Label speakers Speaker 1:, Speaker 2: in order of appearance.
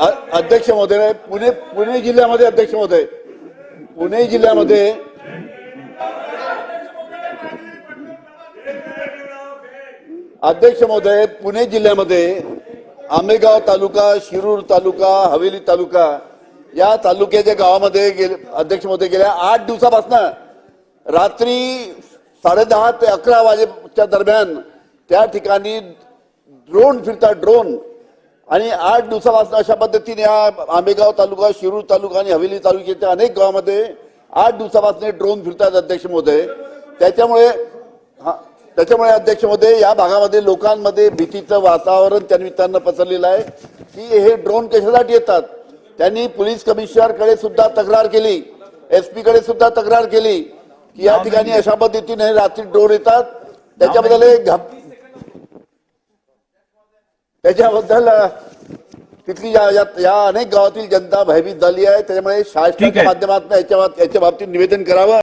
Speaker 1: अ- अध्यक्ष महोदय पुणे पुणे जिल्ह्यामध्ये अध्यक्ष महोदय. पुणे जिल्ह्यामध्ये अध्यक्ष महोदय पुणे जिल्ह्यामध्ये आंबेगाव तालुका शिरूर तालुका हवेली तालुका या तालुक्याच्या गावामध्ये गेले अध्यक्ष महोदय गेल्या आठ दिवसापासून रात्री साडेदहा ते अकरा वाजेच्या दरम्यान त्या ठिकाणी ड्रोन फिरतात ड्रोन आणि आठ दिवसापासून अशा पद्धतीने या आंबेगाव तालुका शिरूर तालुका आणि हवेली तालुक्याच्या अनेक गावामध्ये आठ दिवसापासून ड्रोन फिरतात अध्यक्ष महोदय. त्याच्यामुळे हा त्याच्यामुळे अध्यक्ष महोदय या भागामध्ये लोकांमध्ये भीतीचं वातावरण त्या निमित्तानं पसरलेलं आहे की हे ड्रोन कशासाठी येतात? त्यांनी पोलीस कमिशनरकडे सुद्धा तक्रार केली एसपी कडे सुद्धा तक्रार केली की या ठिकाणी अशा पद्धतीने रात्री ड्रोन येतात. त्याच्याबद्दल त्याच्याबद्दल तिथली या, या, या अनेक गावातील जनता भयभीत झाली आहे त्याच्यामुळे शासनाच्या. माध्यमातून याच्या याच्या बाबतीत निवेदन करावं